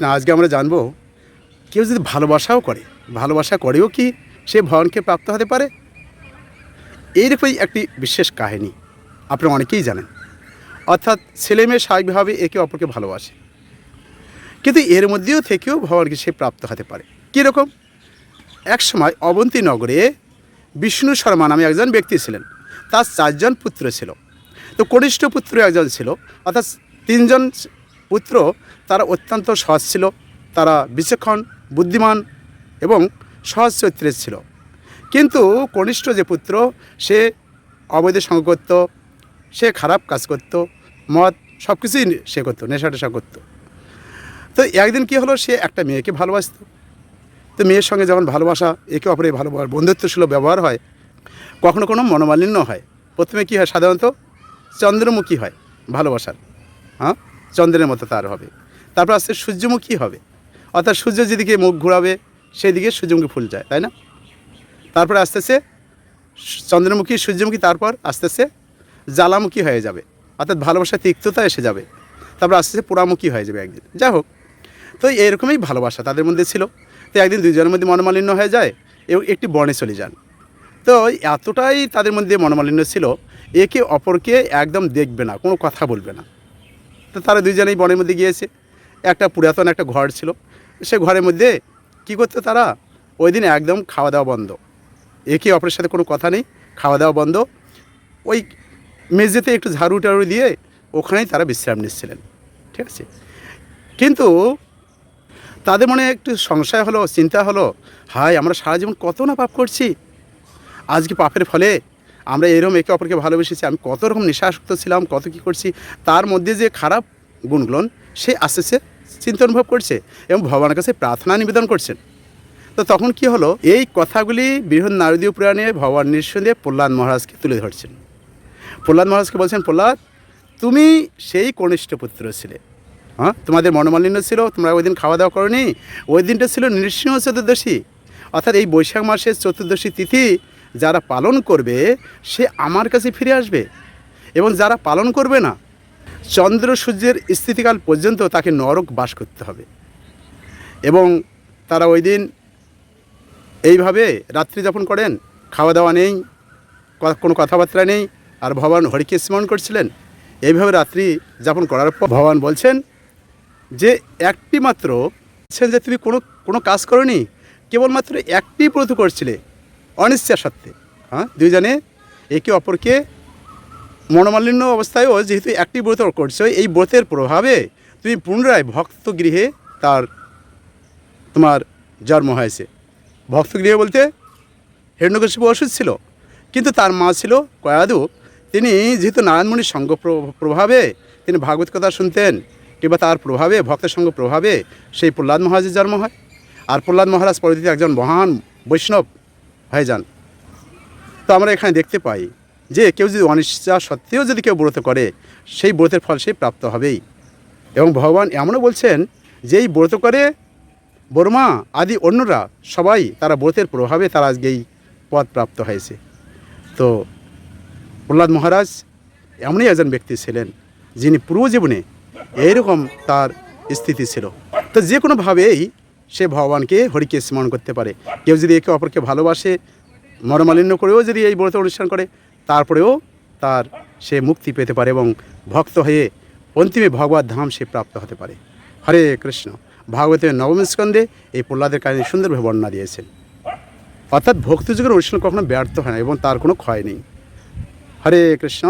না, আজকে আমরা জানব, কেউ যদি ভালোবাসাও করে, ভালোবাসা করেও কি সে ভগবানকে প্রাপ্ত হতে পারে? এইরকমই একটি বিশেষ কাহিনী, আপনারা অনেকেই জানেন। অর্থাৎ ছেলে মেয়ে স্বাভাবিকভাবে একে অপরকে ভালোবাসে। কিন্তু এর মধ্যেও থেকেও ভগবানকে সে প্রাপ্ত হতে পারে। কীরকম? এক সময় অবন্তী নগরে বিষ্ণু শর্মা নামে একজন ব্যক্তি ছিলেন। তার চারজন পুত্র ছিল। তো কনিষ্ঠ পুত্র একজন ছিল। অর্থাৎ তিনজন পুত্র, তারা অত্যন্ত সহজ ছিল। তারা বিচক্ষণ, বুদ্ধিমান এবং সহজ চরিত্রের ছিল। কিন্তু কনিষ্ঠ যে পুত্র, সে অবৈধ সঙ্গ করত, সে খারাপ কাজ করত, মদ সব কিছুই সে করতো, নেশা টেশা করতো। তো একদিন কী হলো, সে একটা মেয়েকে ভালোবাসত। তো মেয়ের সঙ্গে যখন ভালোবাসা, একে অপরে ভালো বন্ধুত্বসুলভ ব্যবহার হয়, কখনো কোনো মনোমালিন্য হয়। প্রথমে কী হয়, সাধারণত চন্দ্রমুখী হয় ভালোবাসার। হ্যাঁ? চন্দ্রের মতো তার হবে। তারপর আস্তে সূর্যমুখী হবে। অর্থাৎ সূর্য যেদিকে মুখ ঘুরাবে সেদিকে সূর্যমুখী ফুল যায়, তাই না? তারপরে আস্তে আস্তে চন্দ্রমুখী, সূর্যমুখী, তারপর আস্তে আস্তে জ্বালামুখী হয়ে যাবে। অর্থাৎ ভালোবাসার তিক্ততা এসে যাবে। তারপর আস্তে আস্তে পোড়ামুখী হয়ে যাবে একদিন। যাই হোক, তো এরকমই ভালোবাসা তাদের মধ্যে ছিল। তো একদিন দুজনের মধ্যে মনোমালিন্য হয়ে যায় এবং একটি বনে চলে যান। তো এতটাই তাদের মধ্যে মনোমালিন্য ছিল, একে অপরকে একদম দেখবে না, কোনো কথা বলবে না। তো তারা দুইজনেই বনের মধ্যে গিয়েছে। একটা পুরাতন, একটা ঘর ছিল। সে ঘরের মধ্যে কী করতো তারা? ওই দিন একদম খাওয়া দাওয়া বন্ধ। একে অপরের সাথে কোনো কথা নেই, খাওয়া দাওয়া বন্ধ। ওই মেঝেতে একটু ঝাড়ু টাড়ু দিয়ে ওখানেই তারা বিশ্রাম নিচ্ছিলেন। ঠিক আছে? কিন্তু তাদের মনে একটু সংশয় হলো, চিন্তা হলো, হায়, আমরা সারা জীবন কত না পাপ করছি। আজকে পাপের ফলে আমরা এরকম একে অপরকে ভালোবেসেছি, আমি কত রকম নেশাসক্ত ছিলাম, কত কী করছি, তার মধ্যে যে খারাপ গুণগুলো, সে আস্তে আস্তে চিন্তা অনুভব করছে এবং ভগবানের কাছে প্রার্থনা নিবেদন করছেন তো তখন কি হলো, এই কথাগুলি বৃহৎ নারদীয় পুরাণে ভগবান নিঃসন্দেহে প্রহ্লাদ মহারাজকে তুলে ধরছেন। প্রহ্লাদ মহারাজকে বলছেন, প্রহ্লাদ, তুমি সেই কনিষ্ঠ পুত্র ছিলে। হ্যাঁ তোমাদের মনোমালিন্য ছিল, তোমরা ওই দিন খাওয়া দাওয়া করনি, ওই দিনটা ছিল নৃসিংহ চতুর্দশী। অর্থাৎ এই বৈশাখ মাসের চতুর্দশী তিথি যারা পালন করবে, সে আমার কাছে ফিরে আসবে এবং যারা পালন করবে না, চন্দ্র সূর্যের স্থিতিকাল পর্যন্ত তাকে নরক বাস করতে হবে। এবং তারা ওই দিন এইভাবে রাত্রি যাপন করেন, খাওয়া দাওয়া নেই কোনো কথাবার্তা নেই, আর ভগবান হরিকে স্মরণ করছিলেন। এইভাবে রাত্রি যাপন করার পর ভগবান বলছেন যে, একটি মাত্র যে, তুমি কোনো কোনো কাজ করনি, কেবলমাত্র একটি ব্রত করছিলে। অনিচ্ছা সত্ত্বে হ্যাঁ দুইজনে একে অপরকে মনোমালিন্য অবস্থায়ও যেহেতু একটি ব্রত করছ, এই ব্রতের প্রভাবে তুমি পুনরায় ভক্ত গৃহে তার, তোমার জন্ম হয়েছে। ভক্ত গৃহে বলতে হিরণ্যকশিপু ওষুধ ছিল, কিন্তু তার মা ছিল কয়াদু। তিনি যেহেতু নারায়ণমণির সঙ্গ প্র- প্রভাবে তিনি ভাগবত কথা শুনতেন, কিংবা তার প্রভাবে, ভক্তের সঙ্গ প্রভাবে সেই প্রহ্লাদ মহারাজের জন্ম হয়। আর প্রহ্লাদ মহারাজ পরবর্তীতে একজন মহান বৈষ্ণব যান। তো আমরা এখানে দেখতে পাই যে কেউ যদি অনিচ্ছা সত্ত্বেও যদি কেউ ব্রত করে, সেই ব্রতের ফল সে প্রাপ্ত হবেই। এবং ভগবান এমনও বলছেন যে এই ব্রত করে বর্মা আদি অন্যরা সবাই তারা ব্রতের প্রভাবে তারা আজকে এই পদ প্রাপ্ত হয়েছে। তো প্রহ্লাদ মহারাজ এমনই একজন ব্যক্তি ছিলেন যিনি পূর্ব জীবনে এইরকম তার স্থিতি ছিল। তো যে কোনোভাবেই সে ভগবানকে হরিকে স্মরণ করতে পারে। কেউ যদি একে অপরকে ভালোবাসে, মরমালিন্য করেও যদি এই ব্রত অনুষ্ঠান করে, তারপরেও তার সে মুক্তি পেতে পারে এবং ভক্ত হয়ে অন্তিমে ভগবত ধাম সে প্রাপ্ত হতে পারে। হরে কৃষ্ণ। ভাগবতের নবম স্কন্ধে এই প্রহ্লাদের কাহিনী সুন্দরভাবে বর্ণনা দিয়েছেন। অর্থাৎ ভক্তিযুগের অনুষ্ঠান কখনো ব্যর্থ হয় না এবং তার কোনো ক্ষয় নেই। হরে কৃষ্ণ।